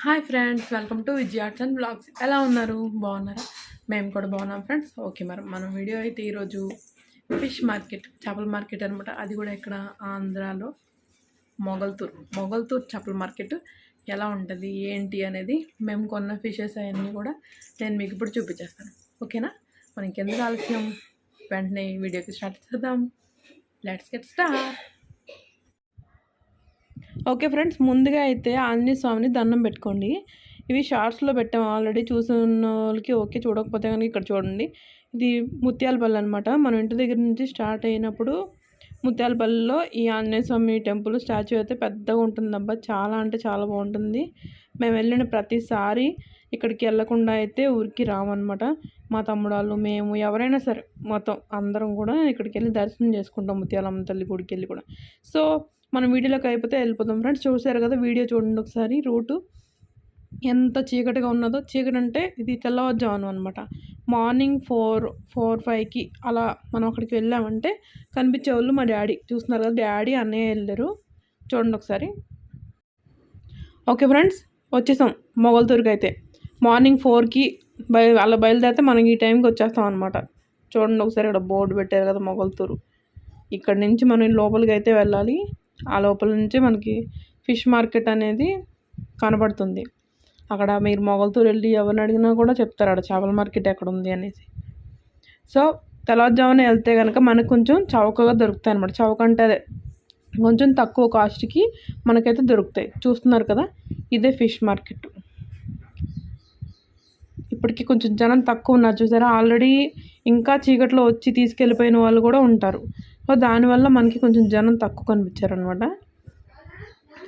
Hi friends welcome to Vijay arts and blogs. ఎలా ఉన్నారు? బాగున్నారా? మేము కూడా బాగున్నాం ఫ్రెండ్స్. ఓకే మరి మనం వీడియో అయితే ఈరోజు ఫిష్ మార్కెట్ చేపల మార్కెట్ అనమాట అది కూడా ఇక్కడ ఆంధ్రాలో మొగల్తూర్. మొగల్తూర్ చేపల మార్కెట్ ఎలా ఉంటుంది ఏంటి అనేది మేము కొన్న ఫిషెస్ అవన్నీ కూడా నేను మీకు ఇప్పుడు చూపించేస్తాను. ఓకేనా? మనకి ఎందుకు ఆలస్యం? వెంటనే వీడియోకి స్టార్ట్ చేద్దాం. Let's get start okay friends ముందుగా అయితే ఆంజనేయ స్వామిని దండం పెట్టుకోండి. ఇవి షార్ట్స్లో పెట్టాం ఆల్రెడీ చూసిన వాళ్ళకి ఓకే చూడకపోతే కనుక ఇక్కడ చూడండి. ఇది ముత్యాలపల్లి అనమాట మనం ఇంటి దగ్గర నుంచి స్టార్ట్ అయినప్పుడు ముత్యాలపల్లిలో ఈ ఆంజనేయ స్వామి టెంపుల్ స్టాచ్యూ అయితే పెద్దగా ఉంటుందబ్బా. చాలా అంటే చాలా బాగుంటుంది. మేము వెళ్ళిన ప్రతిసారి ఇక్కడికి వెళ్ళకుండా అయితే ఊరికి రామన్నమాట మా తమ్ముడు వాళ్ళు మేము ఎవరైనా సరే మొత్తం అందరం కూడా ఇక్కడికి వెళ్ళి దర్శనం చేసుకుంటాం ముత్యాలమ్మ తల్లి గుడికి వెళ్ళి కూడా. సో మనం వీడియోలోకి అయిపోతే వెళ్ళిపోతాం ఫ్రెండ్స్ చూసారు కదా వీడియో చూడండి ఒకసారి. రూటు ఎంత చీకటిగా ఉన్నదో. చీకటి అంటే ఇది తెల్లవారుజామున అనమాట మార్నింగ్ ఫోర్ ఫోర్ ఫైవ్కి అలా మనం అక్కడికి వెళ్ళామంటే కనిపించే వాళ్ళు మా డాడీ. చూస్తున్నారు కదా డాడీ అన్నయ్య వెళ్ళారు. చూడండి ఒకసారి. ఓకే ఫ్రెండ్స్ వచ్చేసాం మొగల్తూరుకి అయితే. మార్నింగ్ ఫోర్కి బయ అలా బయలుదేరితే మనం ఈ టైంకి వచ్చేస్తాం అనమాట చూడండి ఒకసారి ఇక్కడ బోర్డు పెట్టారు కదా మొగల్తూరు. ఇక్కడ నుంచి మనం లోపలికి అయితే వెళ్ళాలి. ఆ లోపల నుంచి మనకి ఫిష్ మార్కెట్ అనేది కనబడుతుంది. అక్కడ మీరు మొగల్తూరు వెళ్ళి ఎవరిని అడిగినా కూడా చెప్తారు అక్కడ చేపల మార్కెట్ ఎక్కడ ఉంది అనేసి. సో తెల్లవారుజామున వెళ్తే కనుక మనకు కొంచెం చౌకగా దొరుకుతాయి అనమాట చౌక అంటే అదే. కొంచెం తక్కువ కాస్ట్కి మనకైతే దొరుకుతాయి. చూస్తున్నారు కదా? ఇదే ఫిష్ మార్కెట్. ఇప్పటికి కొంచెం జనం తక్కువ ఉన్నారు. చూసారా? ఆల్రెడీ ఇంకా చీకట్లో వచ్చి తీసుకెళ్ళిపోయిన వాళ్ళు కూడా ఉంటారు. దానివల్ల మనకి కొంచెం జనం తక్కువ కనిపించారనమాట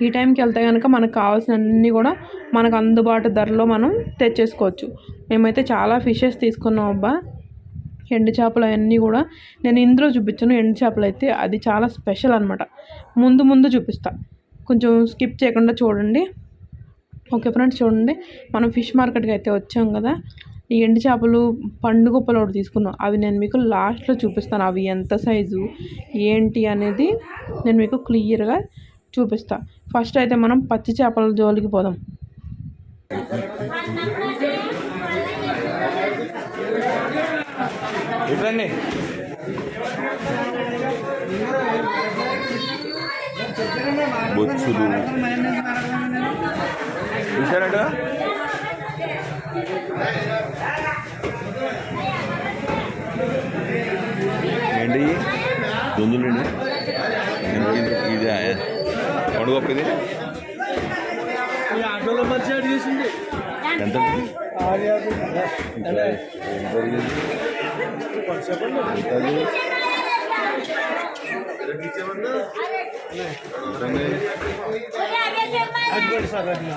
ఈ టైంకి వెళ్తే కనుక మనకు కావాల్సినవన్నీ కూడా మనకు అందుబాటు ధరలో మనం తెచ్చేసుకోవచ్చు. మేమైతే చాలా ఫిషెస్ తీసుకున్నాం అబ్బా. ఎండు చేపలు అవన్నీ కూడా నేను ఇందులో చూపించాను. ఎండు చేపలు అయితే అది చాలా స్పెషల్ అనమాట ముందు ముందు చూపిస్తా. కొంచెం స్కిప్ చేయకుండా చూడండి. ఓకే ఫ్రెండ్స్ చూడండి. మనం ఫిష్ మార్కెట్కి అయితే వచ్చాం కదా. ఈ ఎండు చేపలు పండు గుప్పలు ఒకటి తీసుకున్నాం. అవి నేను మీకు లాస్ట్లో చూపిస్తాను. అవి ఎంత సైజు ఏంటి అనేది నేను మీకు క్లియర్గా చూపిస్తా. ఫస్ట్ అయితే మనం పచ్చి చేపల జోలికి పోదాం. ఇవ్వండి బొచ్చులు. చూసారట ఏంటి దొందులండి ఇది పండుగ ఇది ఆటోలో మంచి ఎంత సార్ అది రూపాయలా?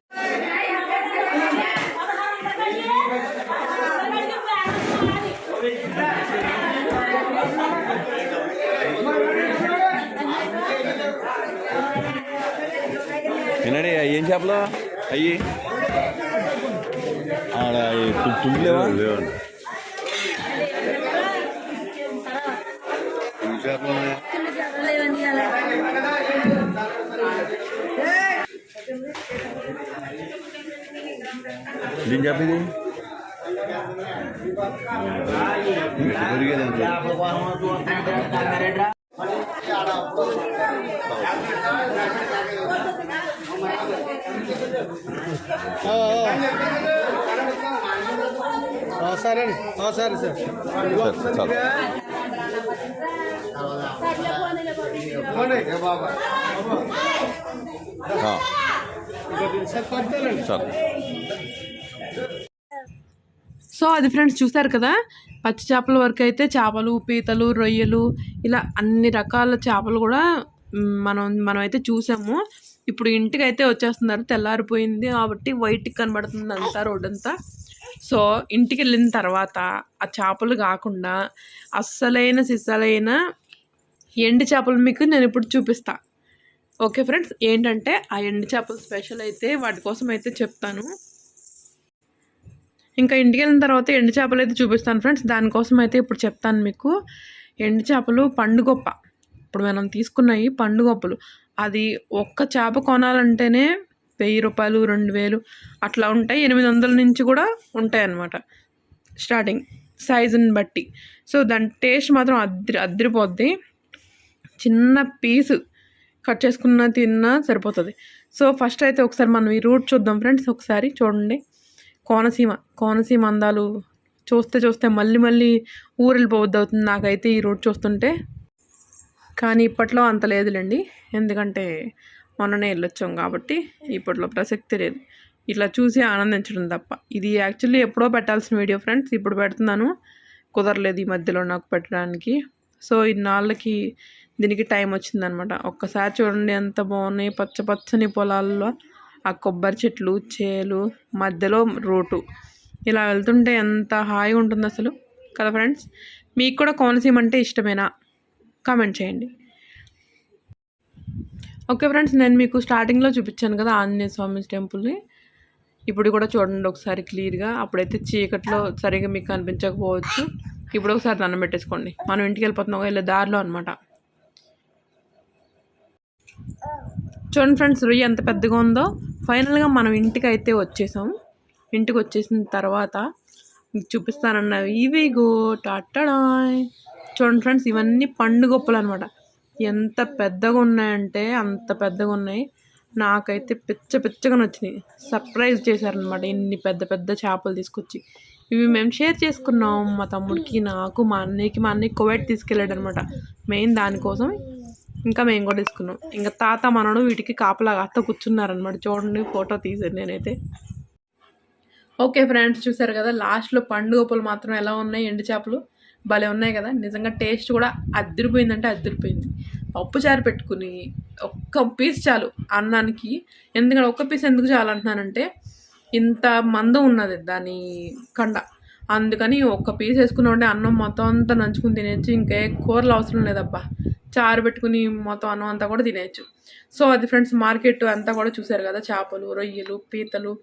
ఏం చేపలు? అయ్యి. ఆడ తుంపులేవా చేపలు దీని చేప ఇది? పెరిగేది సరే అండి సరే సార్ సో అది ఫ్రెండ్స్ చూసారు కదా పచ్చి చేపల వరకు అయితే చేపలు పీతలు రొయ్యలు ఇలా అన్ని రకాల చేపలు కూడా మనం మనమైతే చూసాము. ఇప్పుడు ఇంటికి అయితే వచ్చేస్తున్నారు తెల్లారిపోయింది కాబట్టి వైట్ కనబడుతుంది అంతా రోడ్డంతా. సో ఇంటికి వెళ్ళిన తర్వాత ఆ చేపలు కాకుండా అస్సలైన సిస్సలైన ఎండు చేపలు మీకు నేను ఇప్పుడు చూపిస్తా. ఓకే ఫ్రెండ్స్ ఏంటంటే ఆ ఎండు చేపల స్పెషల్ అయితే వాటి కోసం అయితే చెప్తాను. ఇంకా ఇంటికి వెళ్ళిన తర్వాత ఎండు చేపలు అయితే చూపిస్తాను ఫ్రెండ్స్ దానికోసం అయితే ఇప్పుడు చెప్తాను మీకు. ఎండు చేపలు పండుగొప్ప. ఇప్పుడు మనం తీసుకున్నాయి పండుగొప్పలు. అది ఒక్క చేప కొనాలంటేనే వెయ్యి రూపాయలు రెండు వేలు అట్లా ఉంటాయి. ఎనిమిది వందల నుంచి కూడా ఉంటాయి అన్నమాట. స్టార్టింగ్ సైజుని బట్టి. సో దాని టేస్ట్ మాత్రం అద్రి అద్రిపోద్ది. చిన్న పీసు కట్ చేసుకున్న తిన్నా సరిపోతుంది. సో ఫస్ట్ అయితే ఒకసారి మనం ఈ రూట్ చూద్దాం ఫ్రెండ్స్. ఒకసారి చూడండి. కోనసీమ కోనసీమ అందాలు చూస్తే చూస్తే మళ్ళీ మళ్ళీ ఊరెళ్ళిపోవద్దు అవుతుంది. నాకైతే ఈ రూట్ చూస్తుంటే కానీ ఇప్పట్లో అంత లేదులేండి. ఎందుకంటే మొన్ననే వెళ్ళొచ్చాం కాబట్టి ఇప్పట్లో ప్రసక్తి లేదు. ఇట్లా చూసి ఆనందించడం తప్ప. ఇది యాక్చువల్లీ ఎప్పుడో పెట్టాల్సిన వీడియో ఫ్రెండ్స్. ఇప్పుడు పెడుతున్నాను. కుదరలేదు ఈ మధ్యలో నాకు పెట్టడానికి. సో ఇన్నాళ్ళకి దీనికి టైం వచ్చిందనమాట. ఒక్కసారి చూడండి ఎంత బాగున్నాయి. పచ్చ పచ్చని పొలాల్లో ఆ కొబ్బరి చెట్లు చేలు మధ్యలో రోటు. ఇలా వెళ్తుంటే ఎంత హాయిగా ఉంటుంది అసలు కదా ఫ్రెండ్స్? మీకు కూడా కోనసీమ అంటే ఇష్టమేనా? కామెంట్ చేయండి. ఓకే ఫ్రెండ్స్ నేను మీకు స్టార్టింగ్లో చూపించాను కదా ఆంజనేయ స్వామి టెంపుల్ని. ఇప్పుడు కూడా చూడండి ఒకసారి క్లియర్గా. అప్పుడైతే చీకట్లో సరిగా మీకు కనిపించకపోవచ్చు. ఇప్పుడు ఒకసారి దండం పెట్టేసుకోండి. మనం ఇంటికి వెళ్ళిపోతున్నాం వెళ్ళే దారిలో అనమాట చూడండి ఫ్రెండ్స్ రొయ్య ఎంత పెద్దగా ఉందో. ఫైనల్గా మనం ఇంటికి అయితే వచ్చేసాం. ఇంటికి వచ్చేసిన తర్వాత మీకు చూపిస్తానన్న ఇవి గో టాటాయ్ చూడండి ఫ్రెండ్స్ ఇవన్నీ పండు గొప్పలు అనమాట ఎంత పెద్దగా ఉన్నాయంటే అంత పెద్దగా ఉన్నాయి. నాకైతే పిచ్చ పిచ్చగా నచ్చినాయి. సర్ప్రైజ్ చేశారనమాట ఇన్ని పెద్ద పెద్ద చేపలు తీసుకొచ్చి. ఇవి మేము షేర్ చేసుకున్నాం మా తమ్ముడికి నాకు మా అన్నయ్యకి. మా అన్నయ్య కువైట్ తీసుకెళ్ళాడు అనమాట మెయిన్ దానికోసం ఇంకా మేము కూడా తీసుకున్నాం. ఇంకా తాత మనడు వీటికి కాపలాగా అత్త కూర్చున్నారనమాట చూడండి ఫోటో తీసాను నేనైతే. ఓకే ఫ్రెండ్స్ చూసారు కదా లాస్ట్లో పండుగప్పలు మాత్రం ఎలా ఉన్నాయి? ఎండు చేపలు. భలే ఉన్నాయి కదా. నిజంగా టేస్ట్ కూడా అద్దరిపోయిందంటే అద్దరిపోయింది పప్పు చారు పెట్టుకుని ఒక్క పీస్ చాలు అన్నానికి. ఎందుకంటే ఒక్క పీస్ ఎందుకు చాలు అంటున్నానంటే ఇంత మందం ఉన్నది దాని కండ. అందుకని ఒక్క పీస్ వేసుకున్నామంటే అన్నం మొత్తం అంతా నంచుకుని తినేయచ్చు. ఇంకే కూరలు అవసరం లేదబ్బా. చారు పెట్టుకుని మొత్తం అన్నం అంతా కూడా తినేయచ్చు. సో అది ఫ్రెండ్స్ మార్కెట్ అంతా కూడా చూసారు కదా. చేపలు రొయ్యలు పీతలు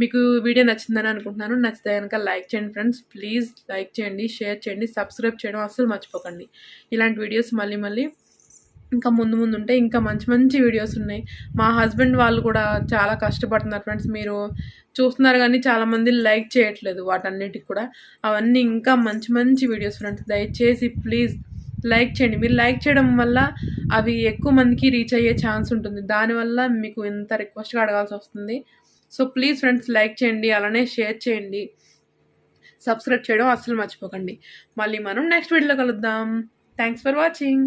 మీకు వీడియో నచ్చిందని అనుకుంటున్నాను. నచ్చితే కనుక లైక్ చేయండి ఫ్రెండ్స్. ప్లీజ్ లైక్ చేయండి షేర్ చేయండి సబ్స్క్రైబ్ చేయడం అస్సలు మర్చిపోకండి. ఇలాంటి వీడియోస్ మళ్ళీ మళ్ళీ ఇంకా ముందు ముందు ఉంటే ఇంకా మంచి మంచి వీడియోస్ ఉన్నాయి. మా హస్బెండ్ వాళ్ళు కూడా చాలా కష్టపడుతున్నారు ఫ్రెండ్స్. మీరు చూస్తున్నారు కానీ చాలామంది లైక్ చేయట్లేదు వాటన్నిటికి కూడా. అవన్నీ ఇంకా మంచి మంచి వీడియోస్ ఫ్రెండ్స్. దయచేసి ప్లీజ్ లైక్ చేయండి. మీరు లైక్ చేయడం వల్ల అవి ఎక్కువ మందికి రీచ్ అయ్యే ఛాన్స్ ఉంటుంది. దానివల్ల మీకు ఇంత రిక్వెస్ట్గా అడగాల్సి వస్తుంది. సో ప్లీజ్ ఫ్రెండ్స్ లైక్ చేయండి అలానే షేర్ చేయండి. సబ్స్క్రైబ్ చేయడం అస్సలు మర్చిపోకండి. మళ్ళీ మనం నెక్స్ట్ వీడియోలో కలుద్దాం. Thanks for watching